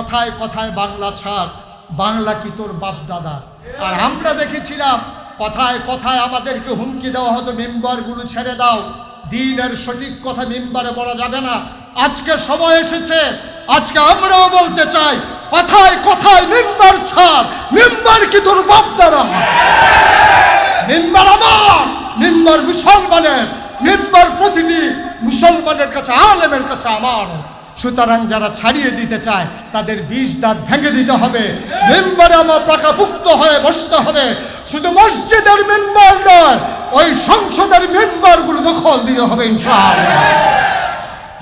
কথায় কথায় বাংলা ছাড়, বাংলা কি তোর বাপ দাদা আর আমরা দেখেছিলাম, কথায় কথায় আমাদেরকে হুমকি দেওয়া হতো, মেম্বারগুলো ছেড়ে দাও। দিনের সঠিক কথা মেম্বারে বলা যাবে না। আজকে সময় এসেছে, আজকে আমরাও বলতে চাই, কথায় কথায় মেম্বার ছাড়, মেম্বার কি তোর বাপ দাদা মেম্বার আমার, মেম্বার মুসলমানের, মেম্বার প্রতিটি মুসলমানের কাছে, আলেমের কাছে আমার। সুতরাং যারা ছাড়িয়ে দিতে চায়, তাদের বিষ দাঁত ভেঙে দিতে হবে। মেম্বারে আমার পাকাপুক্ত হয়ে বসতে হবে। শুধু মসজিদের মেম্বার নয়, ওই সংসদের মেম্বারগুলো দখল দিতে হবে ইনশাআল্লাহ।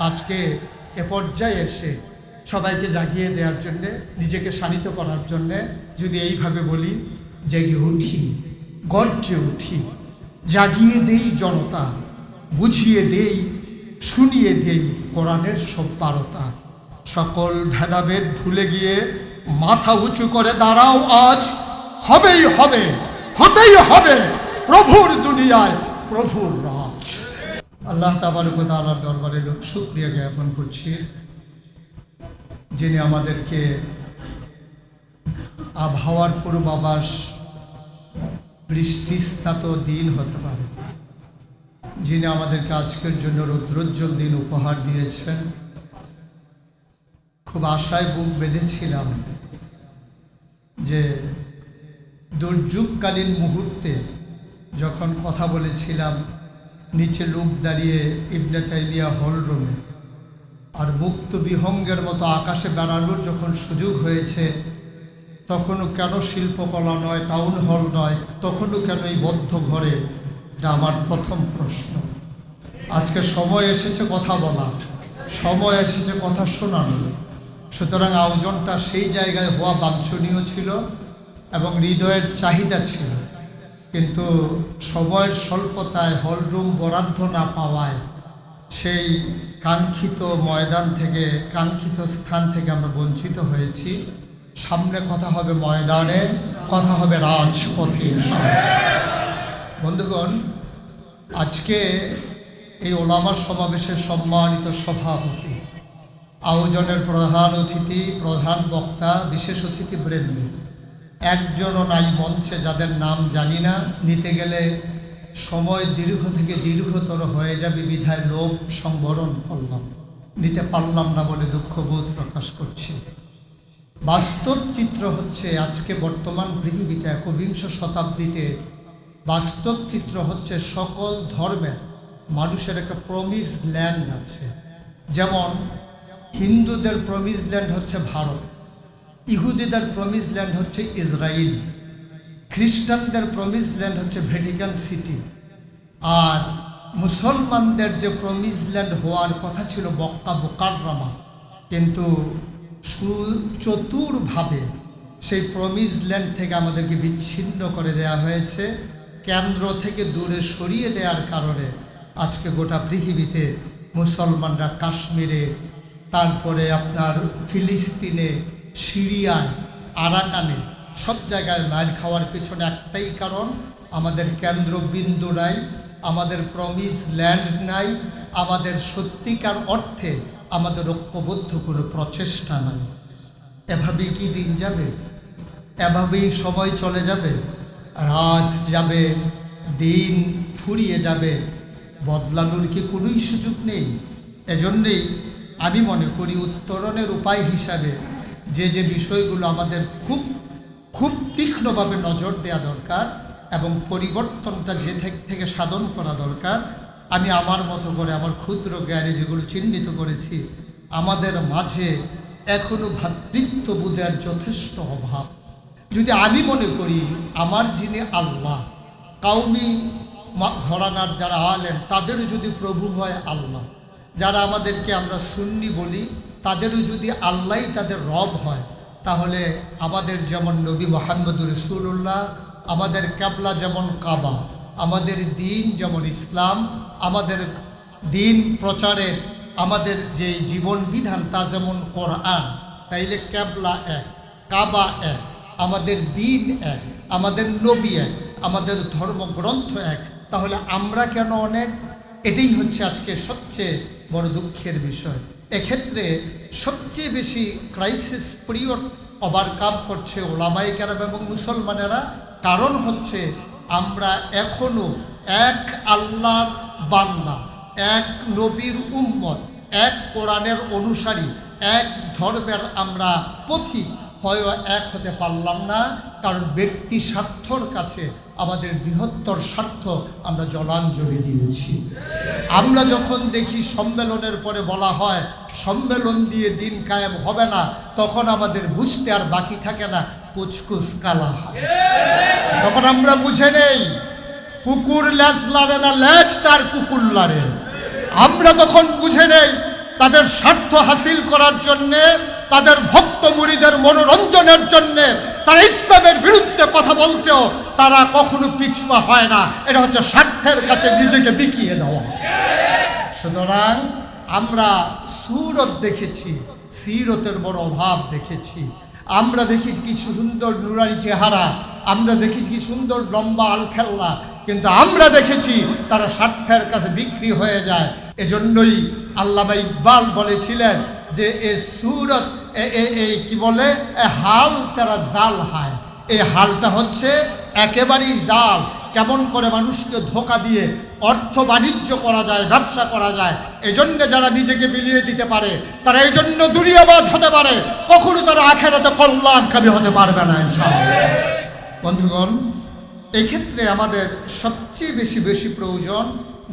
আজকে এ পর্যায়ে এসে সবাইকে জাগিয়ে দেওয়ার জন্যে, নিজেকে শানিত করার জন্যে যদি এইভাবে বলি, জেগে উঠি, গর্জে উঠি, জাগিয়ে দেই জনতা, বুঝিয়ে দেই, শুনিয়ে দেই কোরআনের সব সকল ভেদাভেদ ভুলে গিয়ে মাথা উঁচু করে দাঁড়াও আজ। হবেই হবে, হতেই হবে প্রভুর দুনিয়ায় প্রভুর রাজ। আল্লাহ তাবারকালার দরবারে লোক শুক্রিয়া জ্ঞাপন করছি, যিনি আমাদেরকে আবহাওয়ার পূর্বাভাস, বৃষ্টিস্নাত দিন হতে পারে। যিনি আমাদেরকে আজকের জন্য রৌদ্রোজ্জ্বল দিন উপহার দিয়েছেন। খুব আশায় বুক বেঁধেছিলাম যে দুর্যোগকালীন মুহূর্তে যখন কথা বলেছিলাম, নিচে লোক দাঁড়িয়ে ইবনে তাইমিয়া হল রুমে, আর মুক্ত বিহঙ্গের মতো আকাশে বেড়ানোর যখন সুযোগ হয়েছে, তখনও কেন শিল্পকলা নয়, টাউন হল নয়, তখনও কেন এই বদ্ধ ঘরে এটা আমার প্রথম প্রশ্ন। আজকে সময় এসেছে কথা বলা সময় এসেছে কথা শোনানো সুতরাং আয়োজনটা সেই জায়গায় হওয়া বাঞ্ছনীয় ছিল এবং হৃদয়ের চাহিদা ছিল। কিন্তু সময়ের স্বল্পতায় হলরুম বরাদ্দ না পাওয়ায় সেই কাঙ্ক্ষিত ময়দান থেকে, কাঙ্ক্ষিত স্থান থেকে আমরা বঞ্চিত হয়েছি। সামনে কথা হবে ময়দানে, কথা হবে রাজপথে ইনশাআল্লাহ। বন্ধুগণ, আজকে এই ওলামা সমাবেশের সম্মানিত সভাপতি, আয়োজনের প্রধান অতিথি, প্রধান বক্তা, বিশেষ অতিথি বৃন্দ, একজনও নাই মঞ্চে যাদের নাম জানি না, নিতে গেলে সময় দীর্ঘ থেকে দীর্ঘতর হয়ে যাবে বিধায় লোভ সংবরণ করলাম। নিতে পারলাম না বলে দুঃখবোধ প্রকাশ করছি। বাস্তব চিত্র হচ্ছে আজকে বর্তমান পৃথিবীতে একবিংশ শতাব্দীতে বাস্তব চিত্র হচ্ছে সকল ধর্মের মানুষের একটা প্রমিস ল্যান্ড আছে। যেমন, হিন্দুদের প্রমিস ল্যান্ড হচ্ছে ভারত, ইহুদিদের প্রমিস ল্যান্ড হচ্ছে ইসরায়েল খ্রিস্টানদের প্রমিস ল্যান্ড হচ্ছে ভ্যাটিকান সিটি আর মুসলমানদের যে প্রমিস ল্যান্ড হওয়ার কথা ছিল বক্কা বোকাররামা কিন্তু সুচতুরভাবে সেই প্রমিস ল্যান্ড থেকে আমাদেরকে বিচ্ছিন্ন করে দেয়া হয়েছে। কেন্দ্র থেকে দূরে সরিয়ে দেওয়ার কারণে আজকে গোটা পৃথিবীতে মুসলমানরা কাশ্মীরে, তারপরে আপনার ফিলিস্তিনে, সিরিয়ায়, আরাকানে সব জায়গায় মার খাওয়ার পেছনে একটাই কারণ, আমাদের কেন্দ্রবিন্দু নাই, আমাদের প্রমিস ল্যান্ড নাই, আমাদের সত্যিকার অর্থে আমাদের ঐক্যবদ্ধ কোনো প্রচেষ্টা নাই। এভাবেই কি দিন যাবে? এভাবেই সময় চলে যাবে? রাত যাবে, দিন ফুরিয়ে যাবে, বদলানোর কি কোনোই সুযোগ নেই। এজন্যেই আমি মনে করি উত্তরণের উপায় হিসাবে যে যে বিষয়গুলো আমাদের খুব খুব তীক্ষ্ণভাবে নজর দেওয়া দরকার এবং পরিবর্তনটা যে থেকে- সাধন করা দরকার, আমি আমার মতো করে আমার ক্ষুদ্র জ্ঞানে যেগুলো চিহ্নিত করেছি, আমাদের মাঝে এখনও ভ্রাতৃত্ববোধের যথেষ্ট অভাব। যদি আমি মনে করি আমার যিনি আল্লাহ, কাউমি ঘরানার যারা আলেন তাদেরও যদি প্রভু হয় আল্লাহ। যারা আমাদেরকে আমরা সুন্নি বলি, তাদেরও যদি আল্লাহই তাদের রব হয়, তাহলে আমাদের যেমন নবী মোহাম্মদুর রসুল্লাহ আমাদের ক্যাবলা যেমন কাবা, আমাদের দিন যেমন ইসলাম, আমাদের দিন প্রচারের, আমাদের যে জীবন বিধান তা যেমন কোরআন, তাইলে ক্যাবলা এক, কাবা এক। আমাদের দিন এক, আমাদের নবী এক, আমাদের ধর্মগ্রন্থ এক, তাহলে আমরা কেন অনেক? এটাই হচ্ছে আজকে সবচেয়ে বড় দুঃখের বিষয়। এক্ষেত্রে সবচেয়ে বেশি ক্রাইসিস পিরিয়ড ওভারকাম করছে ওলামাই কেরাম এবং মুসলমানেরা, কারণ হচ্ছে আমরা এখনও এক আল্লাহর বান্দা, এক নবীর উম্মত, এক কোরআনের অনুসারী, এক ধর্মের আমরা পথিক। হয় এক হতে পারলাম না, কারণ ব্যক্তি স্বার্থর কাছে আমাদের বৃহত্তর স্বার্থ আমরা জলাঞ্জলি দিয়েছি। আমরা যখন দেখি সম্মেলনের পরে বলা হয়, সম্মেলন দিয়ে দিন কায়েম হবে না, তখন আমাদের বুঝতে আর বাকি থাকে না, কুচকুচ কালা হয়। তখন আমরা বুঝে নেই, কুকুর ল্যাজ লাড়ে না, ল্যাজ তার কুকুর লাড়ে। আমরা তখন বুঝে নেই, তাদের স্বার্থ হাসিল করার জন্যে তাদের ভক্ত মুড়িদের মনোরঞ্জনের জন্যে তারা ইসলামের বিরুদ্ধে কথা বলতেও তারা কখনো পিছপা হয় না। এটা হচ্ছে স্বার্থের কাছে নিজেকে বিকিয়ে দেওয়া। সুতরাং আমরা সুরত দেখেছি, সিরতের বড় অভাব দেখেছি। আমরা দেখেছি কি সুন্দর নুরানি চেহারা, আমরা দেখেছি কি সুন্দর লম্বা আলখেল্লা, কিন্তু আমরা দেখেছি তারা স্বার্থের কাছে বিক্রি হয়ে যায়। এজন্যই আল্লামা ইকবাল বলেছিলেন যে এ সুরত এই কি বলে? এ হাল তারা জাল হায়। এই হালটা হচ্ছে একেবারেই জাল। কেমন করে মানুষকে ধোকা দিয়ে অর্থ বাণিজ্য করা যায়, ব্যবসা করা যায় এই এজন্য যারা নিজেকে বিলিয়ে দিতে পারে, তারা এই জন্য দুনিয়াবাদ হতে পারে। কখনো তারা আখেরাতে কল্যাণকামী হতে পারবে না, ইনশাআল্লাহ। বন্ধুগণ এই ক্ষেত্রে আমাদের সবচেয়ে বেশি বেশি প্রয়োজন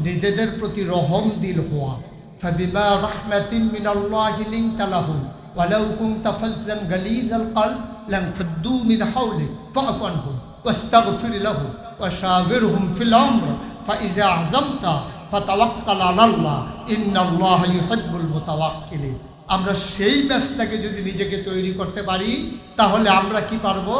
নিজেদের প্রতি রহম দিল হওয়া। فبما رحمة من الله لنت لهم ولو كنت فزا غليظ القلب لانفضوا من حولك فاعف عنهم واستغفر لهم وشاورهم في الأمر فإذا عزمت فتوكل على الله إن الله يحب المتوكلين আমরা সেই ব্যস্তাকে যদি নিজেকে তৈরি করতে পারি তাহলে আমরা কি পারবো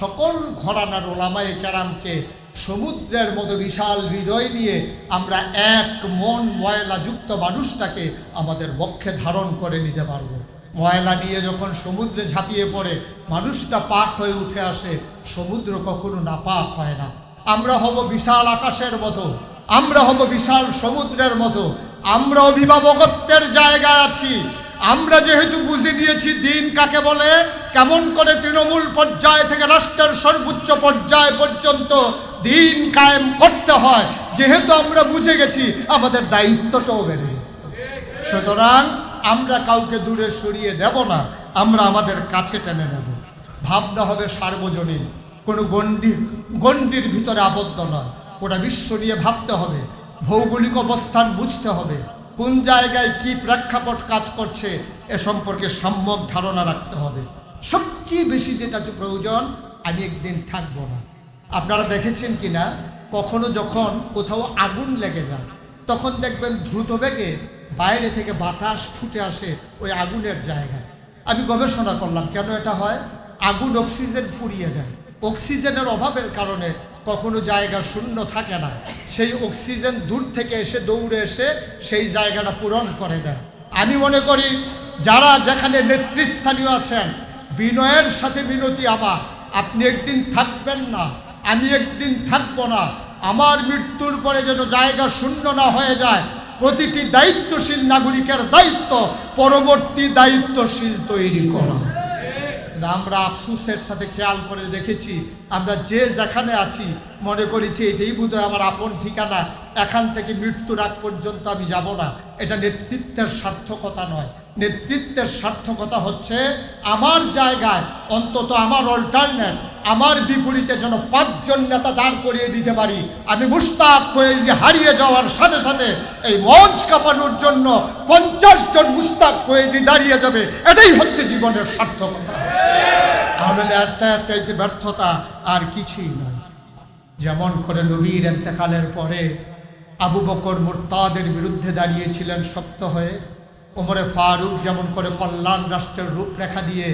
সকল ঘরানার ওলামায়ে কেরামকে সমুদ্রের মতো বিশাল হৃদয় নিয়ে আমরা এক মন ময়লাযুক্ত মানুষটাকে আমাদের বক্ষে ধারণ করে নিতে পারব। ময়লা নিয়ে যখন সমুদ্রে ঝাঁপিয়ে পড়ে, মানুষটা পাক হয়ে উঠে আসে, সমুদ্র কখনো না পাক হয় না। আমরা হব বিশাল আকাশের মতো, আমরা হব বিশাল সমুদ্রের মতো, আমরা অভিভাবকত্বের জায়গায় আছি। আমরা যেহেতু বুঝে নিয়েছি দিন কাকে বলে, কেমন করে তৃণমূল পর্যায় থেকে রাষ্ট্রের সর্বোচ্চ পর্যায় পর্যন্ত দিন কায়েম করতে হয়। যেহেতু আমরা বুঝে গেছি, আমাদের দায়িত্বটাও বেড়ে গেছে। সুতরাং আমরা কাউকে দূরে সরিয়ে দেব না, আমরা আমাদের কাছে টেনে নেব। ভাবনা হবে সার্বজনীন, কোনো গণ্ডির গণ্ডির ভিতরে আবদ্ধ নয়। ওটা বিশ্ব নিয়ে ভাবতে হবে, ভৌগোলিক অবস্থান বুঝতে হবে, কোন জায়গায় কি প্রেক্ষাপট কাজ করছে, এ সম্পর্কে সম্যক ধারণা রাখতে হবে। সবচেয়ে বেশি যেটা প্রয়োজন, আমি একদিন থাকব না। আপনারা দেখেছেন কি না কখনো যখন কোথাও আগুন লেগে যায়, তখন দেখবেন দ্রুত বেগে বাইরে থেকে বাতাস ছুটে আসে ওই আগুনের জায়গায়। আমি গবেষণা করলাম, কেন এটা হয়? আগুন অক্সিজেন পুড়িয়ে দেয়। অক্সিজেনের অভাবের কারণে কখনো জায়গা শূন্য থাকে না। সেই অক্সিজেন দূর থেকে এসে দৌড়ে এসে সেই জায়গাটা পূরণ করে দেয়। আমি মনে করি, যারা যেখানে নেতৃস্থানীয় আছেন, বিনয়ের সাথে মিনতি আমার। আপনি একদিন থাকবেন না। আমি একদিন থাকব না। আমার মৃত্যুর পরে যেন জায়গা শূন্য না হয়ে যায়, প্রতিটি দায়িত্বশীল নাগরিকের দায়িত্ব, পরবর্তী দায়িত্বশীল তৈরি করা। আমরা আফসুসের সাথে খেয়াল করে দেখেছি, আমরা যে যেখানে আছি, মনে করেছি এটাই বোধহয় আমার আপন ঠিকানা, এখান থেকে মৃত্যুর আগ পর্যন্ত আমি যাব না। এটা নেতৃত্বের সার্থকতা নয়। নেতৃত্বের সার্থকতা হচ্ছে আমার জায়গায় অন্তত আমার অল্টারনেট আমার বিপরীতে যেন পাঁচজন নেতা দাঁড় করিয়ে দিতে পারি। আমি মুস্তাক হয়ে যে হারিয়ে যাওয়ার সাথে সাথে এই মঞ্চ কাঁপানোর জন্য পঞ্চাশ জন মুস্তাক হয়ে যে দাঁড়িয়ে যাবে, এটাই হচ্ছে জীবনের সার্থকতা। তাহলে একটা ব্যর্থতা আর কিছুই নয়। যেমন করে নবীর এতেকালের পরে আবু বকর মুরতাদের বিরুদ্ধে দাঁড়িয়েছিলেন সত্য হয়ে, ওমরে ফারুক যেমন করে কল্যাণ রাষ্ট্রের রূপরেখা দিয়ে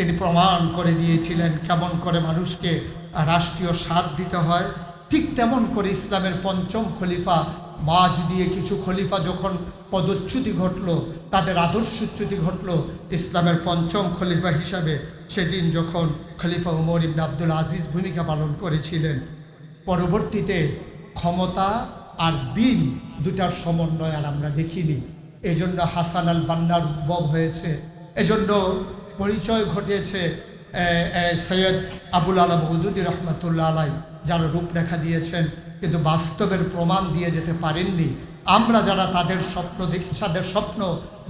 তিনি প্রমাণ করে দিয়েছিলেন কেমন করে মানুষকে রাষ্ট্রীয় স্বাদ দিতে হয়। ঠিক তেমন করে ইসলামের পঞ্চম খলিফা মাঝ দিয়ে কিছু খলিফা যখন পদচ্যুতি ঘটল, তাদের আদর্শচ্যুতি ঘটল, ইসলামের পঞ্চম খলিফা হিসাবে সেদিন যখন খলিফা উমর ইবনে আব্দুল আজিজ ভূমিকা পালন করেছিলেন। পরবর্তীতে ক্ষমতা আর দিন দুটার সমন্বয় আর আমরা দেখিনি। এজন্য হাসান আল বান্নার উদ্ভব হয়েছে। এজন্য পরিচয় ঘটিয়েছে সৈয়দ আবুল আলম উদুদ্দি রহমতুল্লা আলাই যারা রূপরেখা দিয়েছেন, কিন্তু বাস্তবের প্রমাণ দিয়ে যেতে পারেননি। আমরা যারা তাদের স্বপ্ন দেখি, তাদের স্বপ্ন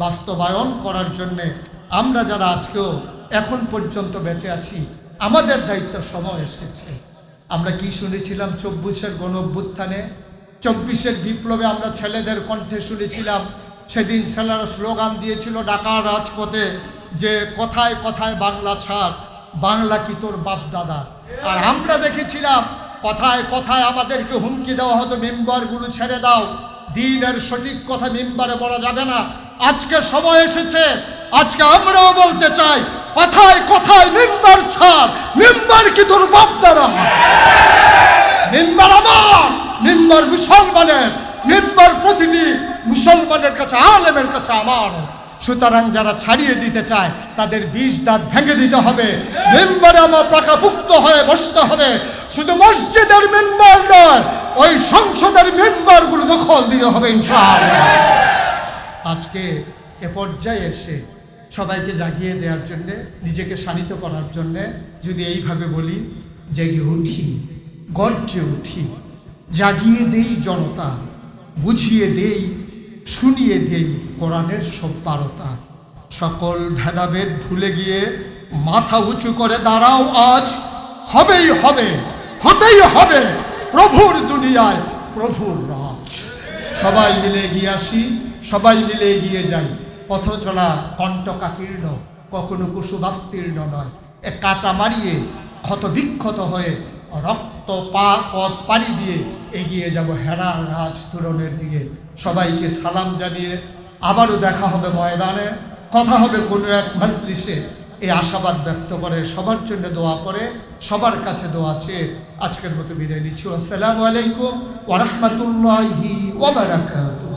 বাস্তবায়ন করার জন্যে, আমরা যারা আজকেও এখন পর্যন্ত বেঁচে আছি, আমাদের দায়িত্ব সময় এসেছে। আমরা কি শুনেছিলাম চব্বিশের গণ অভ্যুত্থানে চব্বিশের বিপ্লবে আমরা ছেলেদের কণ্ঠে শুনেছিলাম, সেদিন ছেলেরা স্লোগান দিয়েছিল, ডাকার রাজপথে যে কথায় কথায় বাংলা ছাড়, বাংলা কি তোর বাপ দাদা? আর আমরা দেখেছিলাম, কথায় কথায় আমাদেরকে হুমকি দেওয়া হতো, মেম্বারগুলো ছেড়ে দাও। দিনের সঠিক কথা মেম্বারে বলা যাবে না। আজকে সময় এসেছে, আজকে আমরাও বলতে চাই, কথায় কথায় মেম্বার ছাড়, মেম্বার কি তোর বাপ দাদা? মেম্বার আমার, মেম্বার মুসলমানের, মেম্বার প্রতিটি মুসলমানের কাছে, আলেমের কাছে আমার। সুতরাং যারা ছাড়িয়ে দিতে চায়, তাদের বিষ দাঁত ভেঙে দিতে হবে। মেম্বারে আমার পাকাপুক্ত হয়ে বসতে হবে। শুধু মসজিদের মেম্বার নয়, ওই সংসদের মেম্বারগুলো দখল দিতে হবে ইনশাআল্লাহ। আজকে এ পর্যায়ে এসে সবাইকে জাগিয়ে দেওয়ার জন্যে, নিজেকে শানিত করার জন্যে যদি এইভাবে বলি, জেগে উঠি, গর্জে উঠি, জাগিয়ে দেই জনতা, বুঝিয়ে দেই শুনিয়ে দেই কোরআনের সব বারতা সকল ভেদাভেদ ভুলে গিয়ে মাথা উঁচু করে দাঁড়াও আজ। হবেই হবে, হতেই হবে প্রভুর দুনিয়ায় প্রভুর রাজ। সবাই মিলে গিয়ে আসি, সবাই মিলে এগিয়ে যাই। পথ চলা কণ্টকাকীর্ণ, কখনো কুসুবাস্তীর্ণ নয়। এ কাটা মারিয়ে ক্ষত বিক্ষত হয়ে রক্ত পা পথ পাড়ি দিয়ে এগিয়ে যাব হেরা রাজ তুরনের দিকে। সবাইকে সালাম জানিয়ে আবারও দেখা হবে ময়দানে। কথা হবে কোনো এক মজলিসে। এই আশাবাদ ব্যক্ত করে, সবার জন্য দোয়া করে, সবার কাছে দোয়া চেয়ে আজকের মতো বিদায় নিচ্ছি। আসসালামু আলাইকুম ওরহমতুল্লাহি ওবরাকাতুহ